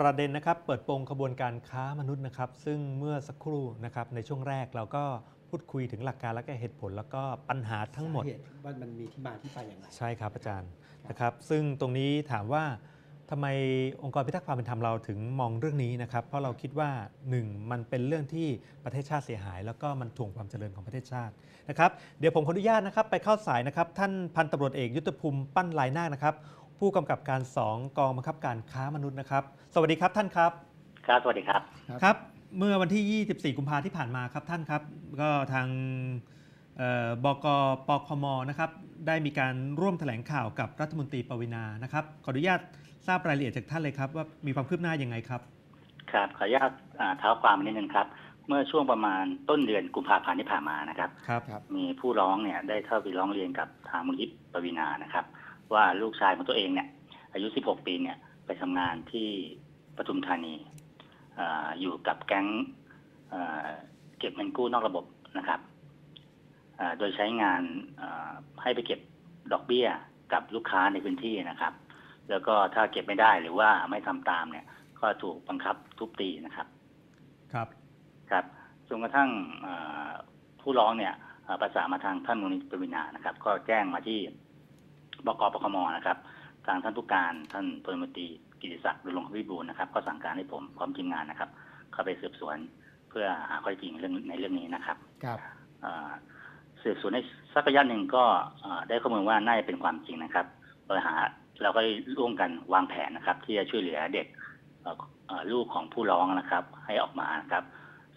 ประเด็นนะครับเปิดโปงขบวนการค้ามนุษย์นะครับซึ่งเมื่อสักครู่นะครับในช่วงแรกเราก็พูดคุยถึงหลักการและก็เหตุผล แล้วก็ปัญหาทั้งหมดสาเหตุว่ามันมีที่มาที่ไปอย่างไรใช่ครับอาจารย์นะครับซึ่งตรงนี้ถามว่าทำไมองค์กรพิทักษ์ความเป็นธรรมเราถึงมองเรื่องนี้นะครับ เพราะเราคิดว่า 1. มันเป็นเรื่องที่ประเทศชาติเสียหาย แล้วก็มันถ่วงความเจริญของประเทศชาตินะครับ เดี๋ยวผมขออนุญาตนะครับไปเข้าสายนะครับ ท่านพันตำรวจเอกยุทธภูมิปั้นลายนาคนะครับ ผู้กำกับการ 2 กองบังคับการค้ามนุษย์นะครับ สวัสดีครับท่านครับ ครับ สวัสดีครับ ครับครับเมื่อวันที่ 24 กุมภาที่ผ่านมาครับท่านครับ ก็ทางเอ่อบกปคมนะครับได้มีการร่วมแถลงข่าวกับรัฐมนตรีปวินานะครับ ขออนุญาตทราบรายละเอียดจากท่านเลยครับ ว่ามีความคืบหน้ายังไงครับ ครับ ขออนุญาตอ่าเท้าความนิดนึงครับ เมื่อช่วงประมาณต้นเดือนกุมภาพันธ์ที่ผ่านมานะครับครับครับมีผู้ร้องเนี่ยได้เข้าไปร้องเรียนกับทางมูลนิธิปวีนานะครับ ว่าลูกชายของตัวเองเนี่ย อายุ 16 ปีเนี่ย ไปทำงานที่ปทุมธานีอาอยู่กับแก๊งอ่าเก็บเงินกู้นอกระบบนะครับอ่าโดยใช้งานอ่าให้ไปเก็บดอกเบี้ยกับลูกค้าในพื้นที่นะครับ แล้วก็ถ้าเก็บไม่ได้หรือว่าไม่ทำตามเนี่ย ก็ถูกบังคับทุบตีนะครับ ครับ ครับจนกระทั่งเอ่อผู้ร้องเนี่ยเอ่อประสานมาทางท่านมูลนิธิปวินานะครับ ก็แจ้งมาที่ บกปคมนะครับ ทางท่านผู้การท่านพลมนตรีกิติศักดิ์ดุลงควิบูลย์นะครับ ก็สั่งการให้ผมพร้อมทีมงานนะครับ เข้าไปสืบสวนเพื่อหาข้อเท็จจริงเรื่องในเรื่องนี้นะครับครับเอ่อสืบสวนในสักระยะหนึ่งก็เอ่อได้ข้อมูลว่าน่าจะเป็นความจริงนะครับโดยหาเราก็ได้ร่วมกันวางแผนนะครับ ที่จะช่วยเหลือเด็กเอ่อเอ่อลูกของผู้ร้องนะครับ ให้ออกมานะครับ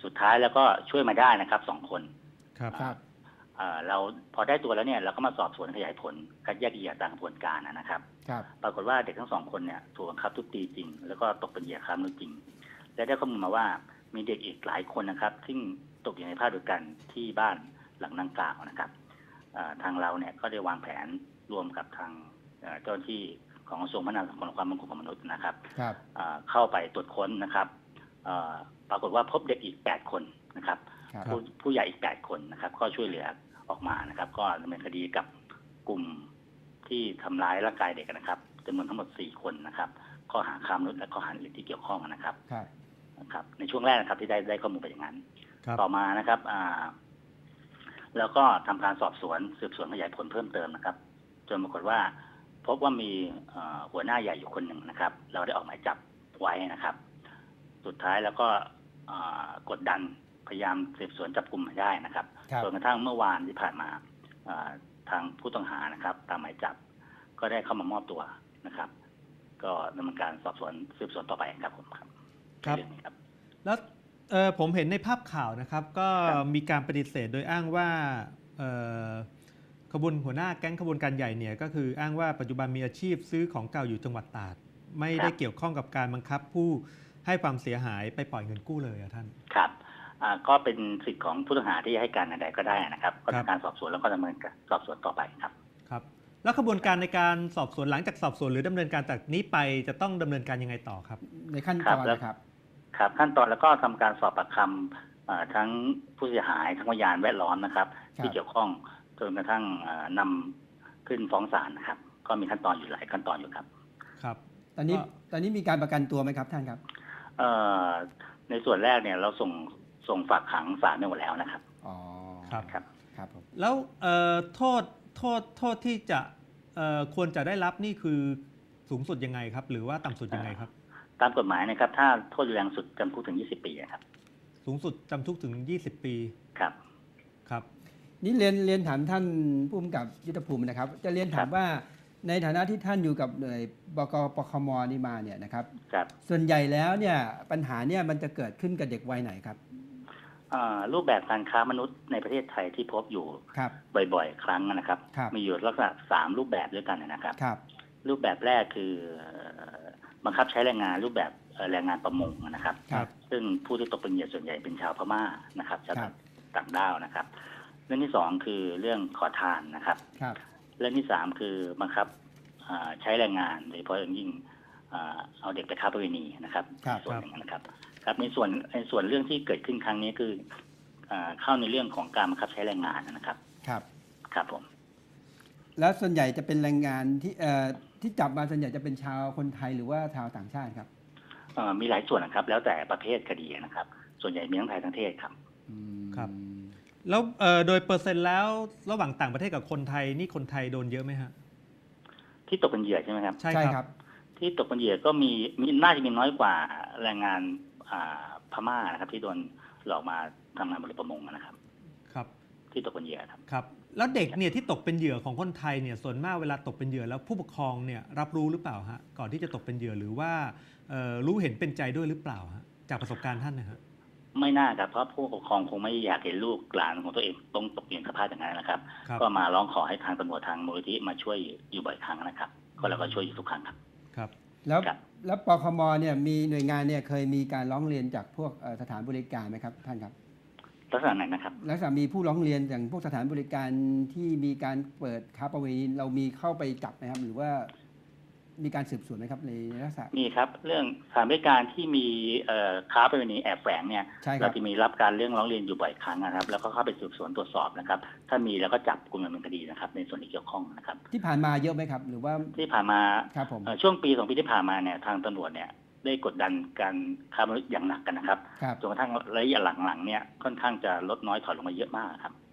สุดท้ายแล้วก็ช่วยมาได้นะครับสองคนครับครับ เอ่อเราพอได้ตัวแล้วเนี่ยเราก็มาสอบสวนขยายผลคัดแยกเหยื่อตามกระบวนการนะครับครับ ปรากฏว่าเด็กทั้งสองคนเนี่ยถูกบังคับทุบตีจริง แล้วก็ตกเป็นเหยื่อค้ามนุษย์จริง และได้ข้อมูลมาว่ามีเด็กอีกหลายคนนะครับ ซึ่งตกอยู่ในภาพเดียวกันที่บ้านหลังดังกล่าวนะครับเอ่อทางเราเนี่ยก็ได้วางแผนร่วมกับทางเอ่อเจ้าหน้าที่ของกระทรวงพัฒนาสังคมและความมั่นคงของมนุษย์นะครับครับเอ่อเข้าไปตรวจค้นนะครับเอ่อปรากฏว่าพบเด็กอีก 8 คนนะครับครับ ผู้ผู้ใหญ่อีก8คนนะครับ ก็ช่วยเหลือออกมานะครับ ก็ดำเนินคดีกับกลุ่มที่ทำร้ายร่างกายเด็กนะครับจำนวนทั้งหมด4คนนะครับ ข้อหาค้ามนุษย์และข้อหาอื่นที่เกี่ยวข้องนะครับครับนะครับ ในช่วงแรกนะครับ ที่ได้ได้ข้อมูลไปอย่างนั้นครับต่อมานะครับ อ่า แล้วก็ทำการสอบสวนสืบสวนขยายผลเพิ่มเติมนะครับ จนปรากฏว่า พบว่ามีเอ่อหัวหน้าใหญ่อยู่คนหนึ่งนะครับ เราได้ออกหมายจับไว้นะครับ สุดท้ายแล้วก็เอ่อกดดัน พยายามสืบสวนจับกลุ่มมาได้นะครับครับจนกระทั่งเมื่อวานที่ผ่านมาเอ่อทางผู้ต้องหานะครับ ตามหมายจับ ก็ได้เข้ามามอบตัวนะครับ ก็ดำเนินการสอบสวนสืบสวนต่อไปครับผมครับครับในเรื่องนี้ครับแล้วเอ่อผมเห็นในภาพข่าวนะครับ ก็ครับมีการปฏิเสธโดยอ้างว่าเอ่อขบวนหัวหน้าแก๊งขบวนการใหญ่เนี่ยก็คืออ้างว่าปัจจุบันมีอาชีพซื้อของเก่าอยู่จังหวัดตราด ไม่ได้เกี่ยวข้องกับการบังคับผู้ให้ความเสียหายไปปล่อยเงินกู้เลยอะท่าน ครับอ่า ก็เป็นสิทธิ์ของผู้ต้องหาที่ให้การใดๆก็ได้นะครับ ก็ครับทำการสอบสวนแล้วก็ดำเนินการสอบสวนต่อไปครับครับ แล้วขบวนการในการสอบสวนหลังจากสอบสวนหรือดำเนินการจากนี้ไปจะต้องดำเนินการยังไงต่อครับ ในขั้นครัตบอนแล้วนะครับ ครับ ขั้นตอนแล้วก็ทำการสอบปากคำอ่าทั้งผู้เสียหายทั้งพยานแวดล้อมนะครับครับที่เกี่ยวข้องจนกระทั่งอ่านำขึ้นฟ้องศาลนะครับ ก็มีขั้นตอนอยู่หลายขั้นตอนอยู่ครับ ครับ ตอนนี้ก็ตอนนี้มีการประกันตัวไหมครับท่านครับ เอ่อในส่วนแรกเนี่ยเราส่ง ส่งฝากขังศาลไปหมดแล้วนะครับ อ๋อครับ ครับครับผมแล้วเอ่อโทษโทษโทษที่จะเอ่อควรจะได้รับนี่คือสูงสุดยังไงครับ หรือว่าต่ำสุดยังไงครับ ตามกฎหมายนะครับ ถ้าโทษรุนแรงสุดจำคุกถึง 20 ปีนะครับ สูงสุดจำคุกถึง 20 ปีครับ ครับ นี่เรียนเรียนถามท่านผู้กำกับยุทธภูมินะครับ จะเรียนถามว่าในฐานะที่ท่านอยู่กับหน่วยบกปคมนี่มาเนี่ยนะครับ ครับ ส่วนใหญ่แล้วเนี่ยปัญหาเนี่ยมันจะเกิดขึ้นกับเด็กวัยไหนครับอ่า รูปแบบการค้ามนุษย์ในประเทศไทยที่พบอยู่ครับ บ่อยๆ ครั้งนะครับ ครับ มีอยู่ลักษณะสามรูปแบบด้วยกันนะครับ ครับ รูปแบบแรกคือเอ่อบังคับใช้แรงงานรูปแบบเอ่อแรงงานประมงนะครับ ครับ ซึ่งผู้ที่ตกเป็นเหยื่อส่วนใหญ่เป็นชาวพม่านะครับชาวครับ ต่างด้าวนะครับ เรื่องที่สองคือเรื่องขอทานนะครับ ครับ เรื่องที่สามคือบังคับอ่าใช้แรงงานโดยเฉพาะอย่างยิ่งอ่าเอาเด็กไปค้าประเวณีนะครับครับ ส่วนหนึ่งนะครับ ครับในส่วนในส่วนเรื่องที่เกิดขึ้นครั้งนี้คืออ่าเข้าในเรื่องของการบังคับใช้แรงงานนะครับ ครับ ครับผม แล้วส่วนใหญ่จะเป็นแรงงานที่เอ่อที่จับมาส่วนใหญ่จะเป็นชาวคนไทยหรือว่าชาวต่างชาติครับเอ่อมีหลายส่วนนะครับ แล้วแต่ประเภทคดีนะครับ ส่วนใหญ่มีทั้งไทยทั้งเทศครับอืมครับ แล้วเอ่อโดยเปอร์เซ็นต์แล้วระหว่างต่างประเทศกับคนไทยนี่คนไทยโดนเยอะไหมฮะที่ตกเป็นเหยื่อใช่ไหมครับ ใช่ใช่คครัรับบที่ตกเป็นเหยื่อก็มีมีน่าจะมีน้อยกว่าแรงงานอ่า พม่านะครับ ที่โดนหลอกมาทำงานบริประมงนะครับ ครับ ที่ตกเป็นเหยื่อครับครับ แล้วเด็กเนี่ยที่ตกเป็นเหยื่อของคนไทยเนี่ยส่วนมากเวลาตกเป็นเหยื่อแล้วผู้ปกครองเนี่ยรับรู้หรือเปล่าฮะก่อนที่จะตกเป็นเหยื่อหรือว่าเอ่อรู้เห็นเป็นใจด้วยหรือเปล่าฮะจากประสบการณ์ท่านนะฮะไม่น่าครับเพราะผู้ปกครองคงไม่อยากเห็นลูกหลานของตัวเองต้องตกอยู่ในสภาพอย่างนั้นนะครับครับ ก็มาร้องขอให้ทางตำรวจทางมูลนิธิมาช่วยอยู่บ่อยครั้งนะครับ ก็เราก็ช่วยอยู่ทุกครั้งครับ ครับ แล้วครับแล้วปคมเนี่ยมีหน่วยงานเนี่ยเคยมีการร้องเรียนจากพวกเอ่อสถานบริการไหมครับท่านครับลักษณะไหนนะครับลักษณะมีผู้ร้องเรียนอย่างพวกสถานบริการที่มีการเปิดค้าประเวณีเรามีเข้าไปจับไหมครับ หรือว่า มีการสืบสวนไหมครับในลักษณะ มีครับ เรื่องสถานบริการที่มีเอ่อค้าประเวณีแอบแฝงเนี่ยใช่คเรารับจะมีรับการเรื่องร้องเรียนอยู่บ่อยครั้งนะครับ แล้วก็เข้าไปสืบสวนตรวจสอบนะครับ ถ้ามีแล้วก็จับกลุ่มดำเนินคดีนะครับ ในส่วนที่เกี่ยวข้องนะครับ ที่ผ่านมาเยอะไหมครับ หรือว่าที่ผ่านมาครับผมเอ่อช่วงปีสองปีที่ผ่านมาเนี่ยทางตำรวจเนี่ยได้กดดันการค้ามนุษย์อย่างหนักกันนะครับครับ จนกระทั่งระยะหลังๆเนี่ยค่อนข้างจะลดน้อยถอยลงมาเยอะมากครับอืม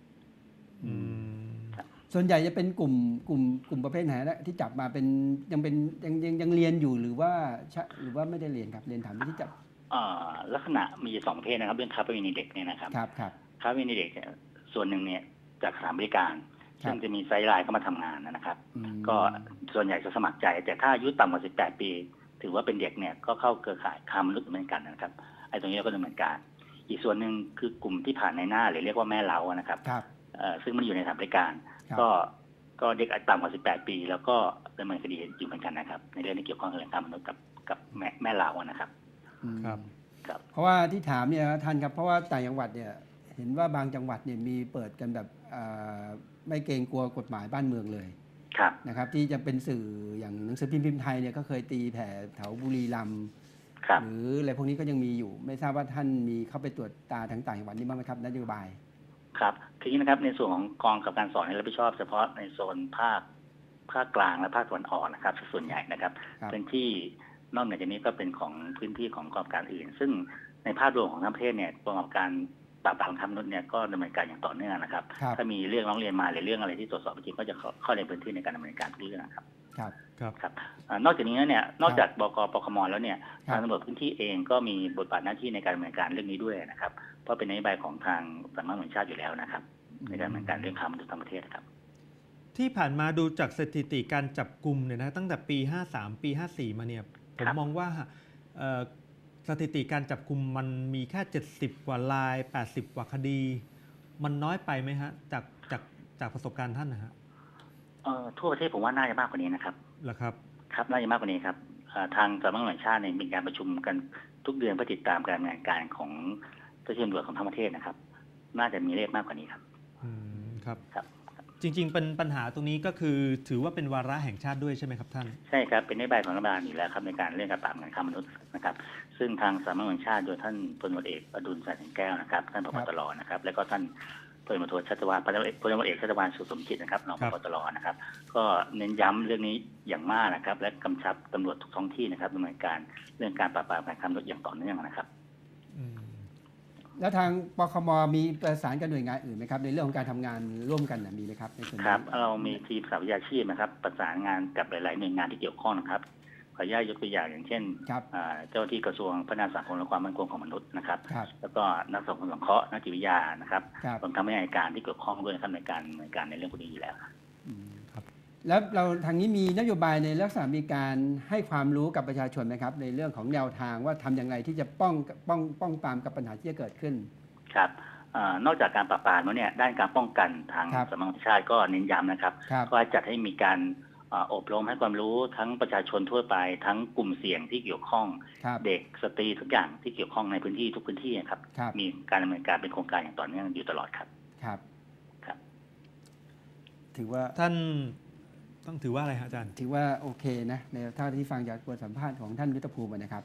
ส่วนใหญ่จะเป็นกลุ่มกลุ่มกลุ่มประเภทไหนนะที่จับมาเป็นยังเป็นยังยังยังเรียนอยู่หรือว่าชะหรือว่าไม่ได้เรียนครับเรียนถามที่จับเอ่อลักษณะมีสองประเภทนะครับ เรื่องค้าประเวณีเด็กเนี่ยนะครับครับครับค้าประเวณีเด็กเนี่ยส่วนหนึ่งเนี่ยจากสถานบริการครับซึ่งจะมีไซด์ไลน์เข้ามาทำงานนะครับอืมก็ส่วนใหญ่จะสมัครใจ แต่ถ้าอายุต่ำกว่า 18 ปี ถือว่าเป็นเด็กเนี่ยก็เข้าเครือข่ายค้ามนุษย์เหมือนกันนะครับไอ้ตรงนี้เราก็ดำเนินการ อีกส่วนหนึ่งคือกลุ่มที่ผ่านในหน้าหรือเรียกว่าแม่เล้าอะนะครับครับเอ่อ ซึ่งมันอยู่ในสถานบริการครับก็ก็เด็กอายุต่ำกว่า 18 ปี แล้วก็ดำเนินคดีอยู่เหมือนกันนะครับ ในเรื่องที่เกี่ยวข้องกับเรื่องค้ามนุษย์กับกับแม่แม่เล้าอะนะครับอืมครับครับ เพราะว่าที่ถามเนี่ยท่านครับ เพราะว่าต่างจังหวัดเนี่ยเห็นว่าบางจังหวัดเนี่ยมีเปิดกันแบบอ่าไม่เกรงกลัวกฎหมายบ้านเมืองเลยครับนะครับ ที่จะเป็นสื่ออย่างหนังสือพิมพ์พิมพ์ไทยเนี่ยก็เคยตีแผ่แถวบุรีรัมย์ครับหรืออะไรพวกนี้ก็ยังมีอยู่ ไม่ทราบว่าท่านมีเข้าไปตรวจตาทางต่างจังหวัดนี้บ้างไหมครับนโยบาย ครับคืออย่างนี้นะครับในส่วนของกองกับการสอนเนี่ยรับผิดชอบเฉพาะในโซนภาคภาคกลางและภาคตะวันออกนะครับ ส่วนใหญ่นะครับครับพื้นที่นอกเหนือจากนี้ก็เป็นของพื้นที่ของกองการอื่น ซึ่งในภาพรวมของทั้งประเทศเนี่ยกองกับการปราบปรามค้ามนุษย์เนี่ยก็ดำเนินการอย่างต่อเนื่องนะครับครับถ้ามีเรื่องร้องเรียนมาหรือเรื่องอะไรที่ตรวจสอบจริงก็จะเข้าเข้าในพื้นที่ในการดำเนินการทุกเรื่องครับครับครับครับอ่านอกจากนี้เนี่ยนอกจากบกปคมแล้วเนี่ยครับทางตำรวจพื้นที่เองก็มีบทบาทหน้าที่ในการดำเนินการเรื่องนี้ด้วยนะครับ เพราะเป็นนโยบายของทางสำนักงานตำรวจแห่งชาติอยู่แล้วนะครับ ในการดำเนินการเรื่องค้ามนุษย์ทั้งประเทศนะครับ ที่ผ่านมาดูจากสถิติการจับกลุ่มเนี่ยนะตั้งแต่ปี 53 ปี 54 มาเนี่ยผมครับมองว่าเอ่อสถิติการจับกลุ่มมันมีแค่ 70 กว่าลาย 80 กว่าคดี มันน้อยไปไหมฮะ จากจากจากประสบการณ์ท่านนะฮะเอ่อทั่วประเทศผมว่าน่าจะมากกว่านี้นะครับเหรอครับ ครับน่าจะมากกว่านี้ครับเอ่อทางสำนักงานตำรวจแห่งชาติเนี่ยมีการประชุมกันทุกเดือนเพื่อติดตามการดำเนินการของ เจ้าหน้าที่ตำรวจของทั้งประเทศนะครับ น่าจะมีเลขมากกว่านี้ครับอืมครับ ครับ จริง ๆ เป็นปัญหาตรงนี้ก็คือถือว่าเป็นวาระแห่งชาติด้วยใช่ไหมครับท่าน ใช่ครับเป็นนโยบายของรัฐบาลอยู่แล้วครับในการเรื่องการปราบงานค้ามนุษย์นะครับ ซึ่งทางสำนักงานตำรวจแห่งชาติโดยท่านพลตำรวจเอกอดุลแสงแก้วนะครับท่านผครับบตรนะครับ แล้วก็ท่านพลตำรวจโทชัชวานพลตำรวจเอกพลตำรวจเอกชัชวานสุสมจิตนะครับรองครัผบบตรนะครับ ก็เน้นย้ำเรื่องนี้อย่างมากนะครับ และกำชับตำรวจทุกท้องที่นะครับดำเนินการเรื่องการปราบปรามการค้ามนุษย์อย่างต่อเนื่องนะครับอืม แล้วทางปคมมีประสานกับหน่วยงานอื่นไหมครับ ในเรื่องของการทำงานร่วมกันน่ะมีไหมครับในส่วนนี้ ครับ เรามีทีมสาววิชาชีพนะครับ ประสานงานกับหลาย ๆ หน่วยงานที่เกี่ยวข้องนะครับขออนุญาตยกตัวอย่างอย่างเช่นครับ อ่าเจ้าหน้าที่กระทรวงพัฒนาสังคมและความมั่นคงของมนุษย์นะครับ ครับแล้วก็นักสังคมสงเคราะห์นักจิตวิทยานะครับครับรวมทั้งพนักงานที่เกี่ยวข้องด้วยนะครับในการในการในเรื่องพวกนี้อยู่แล้ว อืมครับ แล้วเราทางนี้มีนโยบายในลักษณะมีการให้ความรู้กับประชาชนไหมครับ ในเรื่องของแนวทางว่าทำอย่างไรที่จะป้องป้องป้องปรามกับปัญหาที่จะเกิดขึ้น ครับเอ่อนอกจากการปราบปรามแล้วเนี่ยด้านการป้องกันทางครับสำนักงานตำรวจแห่งชาติก็เน้นย้ำนะครับครับว่าจัดให้มีการเอ่ออบรมให้ความรู้ทั้งประชาชนทั่วไป ทั้งกลุ่มเสี่ยงที่เกี่ยวข้องครับเด็กสตรีทุกอย่างที่เกี่ยวข้องในพื้นที่ทุกพื้นที่นะครับครับมีการดำเนินการเป็นโครงการอย่างต่อเนื่องอยู่ตลอดครับครับครับ ถือว่าท่าน ต้องถือว่าอะไรฮะอาจารย์ ถือว่าโอเคนะในเท่าที่ฟังจากบทสัมภาษณ์ของท่านยุทธภูมินะครับ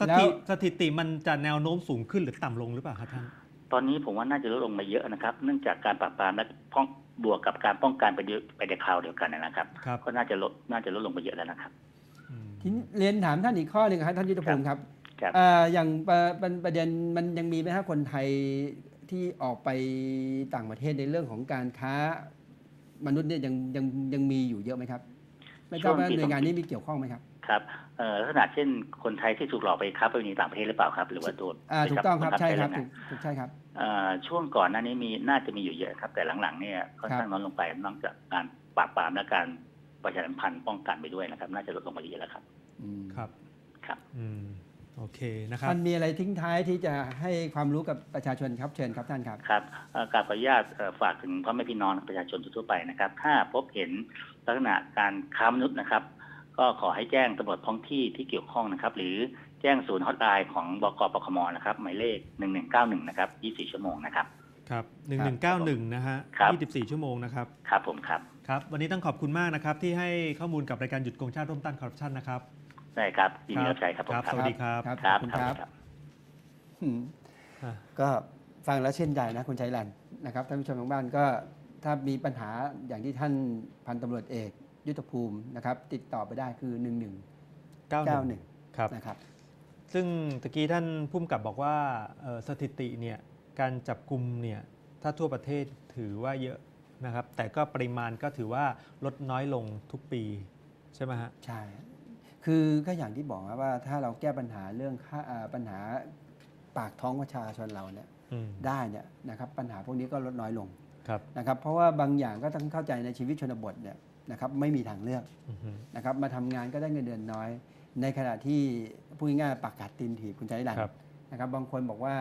สแล้วถิสถิติมันจะแนวโน้มสูงขึ้นหรือต่ำลงหรือเปล่าครับท่าน ตอนนี้ผมว่าน่าจะลดลงมาเยอะนะครับ เนื่องจากการปราบปรามและป้องบวกกับการป้องกันไปเดียวไปในคราวเดียวกันนะครับ ครับ ก็น่าจะลดน่าจะลดลงไปเยอะแล้วนะครับ อืม ทีนี้เรียนถามท่านอีกข้อหนึ่งครับท่านยุทธภูมิครับครับ เอ่ออย่างประประประเด็นมันยังมีไหมครับคนไทยที่ออกไปต่างประเทศในเรื่องของการค้า มนุษย์เนี่ยยังยังยังมีอยู่เยอะไหมครับ ไม่ทราบว่าช่วงปีหน่วยงานนี้มีเกี่ยวข้องไหมครับครับเอ่อลักษณะเช่นคนไทยที่ถูกหลอกไปค้าประเวณีต่างประเทศหรือเปล่าครับ หรือว่าโดนอ่าไปถูกต้องครับนใช่ครับแงถูงานกถูกใช่ครับเอ่อช่วงก่อนหน้านี้มีน่าจะมีอยู่เยอะครับ แต่หลังๆเนี่ยค่อนข้างน้อยลงไปนอกจากการปราบปรามและการประชาสัมพันธ์ป้องกันไปด้วยนะครับ น่าจะลดลงไปเยอะแล้วครับอืมครับครับอืม โอเคนะครับมันมีอะไรทิ้งท้ายที่จะให้ความรู้กับประชาชนครับเชิญครับท่านครับครับเอ่อการขออนุญาตเอ่อฝากถึงพ่อแม่พี่น้องประชาชนทั่วๆไปนะครับ ถ้าพบเห็นลักษณะการค้ามนุษย์นะครับ ก็ขอให้แจ้งตำรวจท้องที่ที่เกี่ยวข้องนะครับ หรือแจ้งศูนย์ฮอตไลน์ของบกปคมนะครับหมายเลข 1191 นะครับ 24 ชั่วโมงนะครับครับ 1191 นะฮะครับ24 ชั่วโมงนะครับ ครับผมครับ ครับ วันนี้ต้องขอบคุณมากนะครับ ที่ให้ข้อมูลกับรายการหยุดโกงชาติร่วมต้านคอร์รัปชันนะครับ ได้ครับยินดีรับใช้ครับผมครับครับสวัสดีครับ ครับครัขบอบคุณคครัรับบครับ อืมอะก็ฟังแล้วเช่นใจนะคุณชัยรันนะครับท่านผู้ชมทางบ้านก็ถ้ามีปัญหาอย่างที่ท่านพันตำรวจเอก ยุทธภูมินะครับ ติดต่อไปได้คือ 1191 91ครับนะครับ ซึ่งตะกี้ท่านพุ่มกับบอกว่าเอ่อสถิติเนี่ยการจับกลุ่มเนี่ยถ้าทั่วประเทศถือว่าเยอะนะครับ แต่ก็ปริมาณก็ถือว่าลดน้อยลงทุกปี ใช่ไหมฮะ ใช่ คือก็อย่างที่บอกนะว่าถ้าเราแก้ปัญหาเรื่องค่าอ่าปัญหาปากท้องประชาชนเราเนี่ยอืมได้เนี่ยนะครับปัญหาพวกนี้ก็ลดน้อยลงครับนะครับเพราะว่าบางอย่างก็ต้องเข้าใจในชีวิตชนบทเนี่ยนะครับไม่มีทางเลือกอือฮึนะครับมาทำงานก็ได้เงินเดือนน้อย ในขณะที่พูดง่ายๆปากกัดตีนถีบคุณใจรันครับนะครับบางคนบอกว่า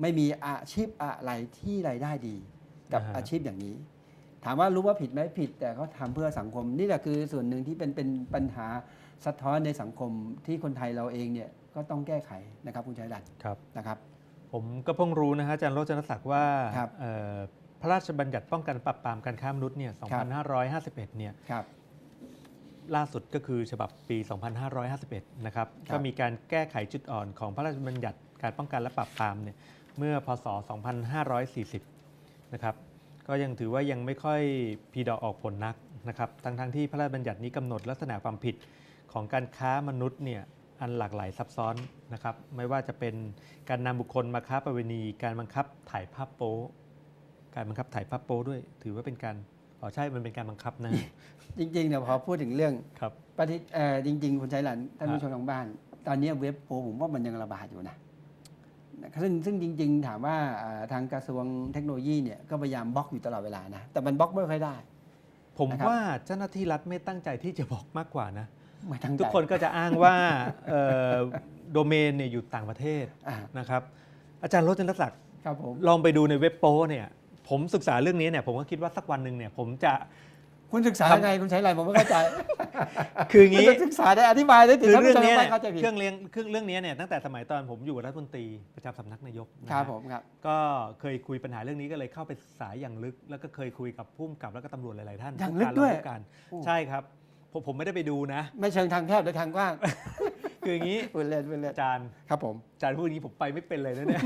ไม่มีอาชีพอะไรที่รายได้ดี กับอ่าฮะอาชีพอย่างนี้ ถามว่ารู้ว่าผิดไหมผิด แต่เขาทำเพื่อสังคม นี่แหละคือส่วนหนึ่งที่เป็นเป็นปัญหาสะท้อนในสังคมที่คนไทยเราเองเนี่ยก็ต้องแก้ไขนะครับคุณชัยรัตน์ครับนะครับ ผมก็เพิ่งรู้นะฮะอาจารย์โรจนศักดิ์ว่าครับเอ่อพระราชบัญญัติป้องกันปราบปรามการค้ามนุษย์เนี่ยครับ2551 เนี่ยครับล่าสุดก็คือฉบับปี 2551 นะครับครับ ก็มีการแก้ไขจุดอ่อนของพระราชบัญญัติการป้องกันและปราบปรามเนี่ยเมื่อพศ 2540 นะครับ ก็ยังถือว่ายังไม่ค่อยพีดอกออกผลนักนะครับ ทั้งๆทที่พระราชบัญญัตินี้กำหนดลักษณะความผิดของการค้ามนุษย์เนี่ยอันหลากหลายซับซ้อนนะครับ ไม่ว่าจะเป็นการนำบุคคลมาค้าประเวณี การบังคับถ่ายภาพโป๊การบังคับถ่ายภาพโป๊ด้วย ถือว่าเป็นการอ๋อใช่มันเป็นการบังคับนะฮะจริงๆเนี่ยพอพูดถึงเรื่องครับปฏิเอ่อจริง ๆ คุณชัยรัตน์ท่านฮะผู้ชมทางบ้าน ตอนนี้เว็บโปรผมว่ามันยังระบาดอยู่นะนะครับ ซึ่งซึ่งจริง ๆ ถามว่าอ่าทางกระทรวงเทคโนโลยีเนี่ยก็พยายามบล็อกอยู่ตลอดเวลานะ แต่มันบล็อกไม่ค่อยได้ ผมนะครับว่าเจ้าหน้าที่รัฐไม่ตั้งใจที่จะบอกมากกว่านะไม่ตั้งใจทุกคนก็จะอ้างว่าเอ่อโดเมนเนี่ยอยู่ต่างประเทศอ่านะครับ อาจารย์โรจนศักดิ์ครับผมลองไปดูในเว็บโป้เนี่ยผมศึกษาเรื่องนี้เนี่ยผมก็คิดว่าสักวันหนึ่งเนี่ยผมจะ คุณศึกษายังไงคุณใช้อะไรผมไม่เข้าใจคืออย่างนี้คุณศึกษาได้อธิบายได้ถึงคือท่านเรื่ผู้องชมเนี้ยไม่เนี่ยเข้าใจผิดเครื่องเลี้ยงเครื่องเรื่องเนี้ยเนี่ยตั้งแต่สมัยตอนผมอยู่รัฐมนตรีประจำสำนักนายกนะฮะครับผมครับก็เคยคุยปัญหาเรื่องนี้ก็เลยเข้าไปศึกษาอย่างลึก แล้วก็เคยคุยกับผู้กำกับแล้วก็ตำรวจหลายๆท่านอย่างผู้ลึกด้วยรผู้การโอ้ใช่ครับผมผมไม่ได้ไปดูนะ ไม่เชิงทางแคบหรือทางกว้างคืออย่างนี้พูดเล่นพูดเล่นอาจารย์ครับผมอาจารย์พูดอย่างนี้ผมไปไม่เป็นเลยนะเนี่ย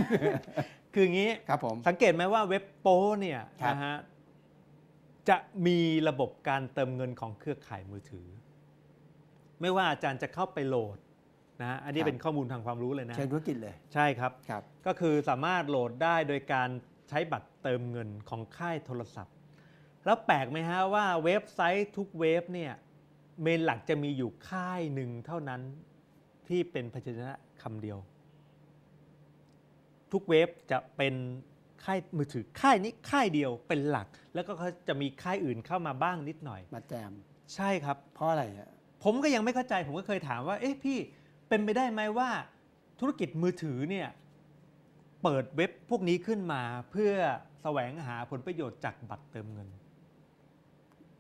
คืออย่างนี้ครับผมสังเกตไหมว่าเว็บโป้เนี่ยครับนะฮะ จะมีระบบการเติมเงินของเครือข่ายมือถือ ไม่ว่าอาจารย์จะเข้าไปโหลดนะฮะอันนี้เป็นข้อมูลทางความรู้เลยนะ เชิงธุรกิจเลยใช่ครับ ครับ ก็คือสามารถโหลดได้โดยการใช้บัตรเติมเงินของค่ายโทรศัพท์ แล้วแปลกไหมฮะว่าเว็บไซต์ทุกเว็บเนี่ยเมนหลักจะมีอยู่ค่ายหนึ่งเท่านั้นที่เป็นพยัญชนะคำเดียว ทุกเว็บจะเป็น ค่ายมือถือค่ายนี้ค่ายเดียวเป็นหลัก แล้วก็เขาจะมีค่ายอื่นเข้ามาบ้างนิดหน่อย มาแจม ใช่ครับ เพราะอะไรฮะผมก็ยังไม่เข้าใจผมก็เคยถามว่า เอ๊ะพี่เป็นไปได้ไหมว่าธุรกิจมือถือเนี่ยเปิดเว็บพวกนี้ขึ้นมาเพื่อแสวงหาผลประโยชน์จากบัตรเติมเงิน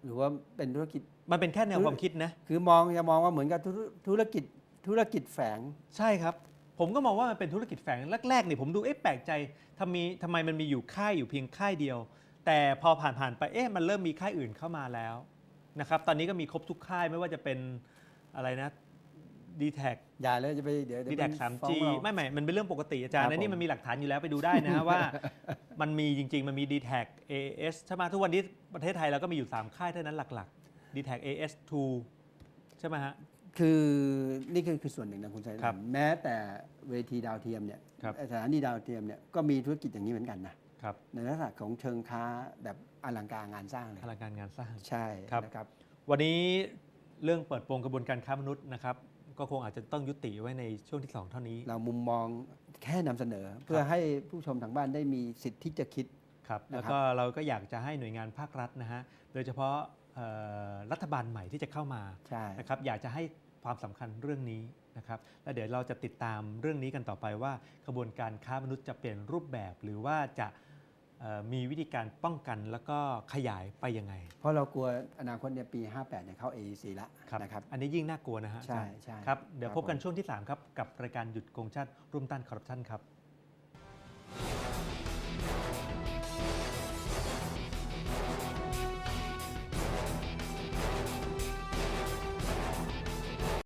หรือว่าเป็นธุรกิจมันเป็นแค่แนวความคิดนะ คือมองจะมองว่าเหมือนกับธุรธุรกิจธุรกิจแฝง ใช่ครับ ผมก็มองว่ามันเป็นธุรกิจแฝงแรกๆเนี่ยผมดูเอ๊ะแปลกใจทำไมทำไมมันมีอยู่ค่ายอยู่เพียงค่ายเดียว แต่พอผ่านๆไปเอ๊ะมันเริ่มมีค่ายอื่นเข้ามาแล้วนะครับตอนนี้ก็มีครบทุกค่ายไม่ว่าจะเป็นอะไรนะดีแท็อย่าเลยจะไปเดี๋ยวเดี๋ยวดีแท็กมันสามฟ้อจีงเราไม่ไม่มันเป็นเรื่องปกติอาจารครัย์บอันนี้ผมมันมีหลักฐานอยู่แล้วไปดูได้นะฮะว่ามันมีจริง ๆ มันมี d t แท็ AS ใช่ไหมทุกวันนี้ประเทศไทยเราก็มีอยู่ 3 ค่ายเท่านั้นหลักๆ d t แท็ AS2 ใช่ไหมฮะ คือนี่คือคือส่วนหนึ่งนะคุณชัยครับแม้แต่เวทีดาวเทียมเนี่ยครับสถานีดาวเทียมเนี่ยก็มีธุรกิจอย่างนี้เหมือนกันนะครับ ในลักษณะของเชิงค้าแบบอลังการงานสร้างเลยพลังงานงานสร้าง ใช่ครับ นะครับ วันนี้เรื่องเปิดโปงกระบวนการค้ามนุษย์นะครับ ก็คงอาจจะต้องยุติไว้ในช่วงที่ 2 เท่านี้เรามุมมองแค่นำเสนอ เพื่อให้ผู้ชมทางบ้านได้มีสิทธิ์ที่จะคิด ครับนะครับแล้วก็เราก็อยากจะให้หน่วยงานภาครัฐนะฮะ โดยเฉพาะเอ่อ รัฐบาลใหม่ที่จะเข้ามาใช่นะครับอยากจะให้ความสำคัญเรื่องนี้นะครับแล้วเดี๋ยวเราจะติดตามเรื่องนี้กันต่อไปว่าขบวนการค้ามนุษย์จะเปลี่ยนรูปแบบ หรือว่าจะเอ่อมีวิธีการป้องกันแล้วก็ขยายไปยังไง เพราะเรากลัวอนาคตเนี่ยปี 58เนี่ยเข้า AEC ละครับนะครับอันนี้ยิ่งน่ากลัวนะฮะใช่อาจารย์ใช่ครับเดี๋ยวครับพบกันผมช่วงที่ 3 ครับ กับรายการหยุดโกงชาติร่วมต้านคอร์รัปชันครับ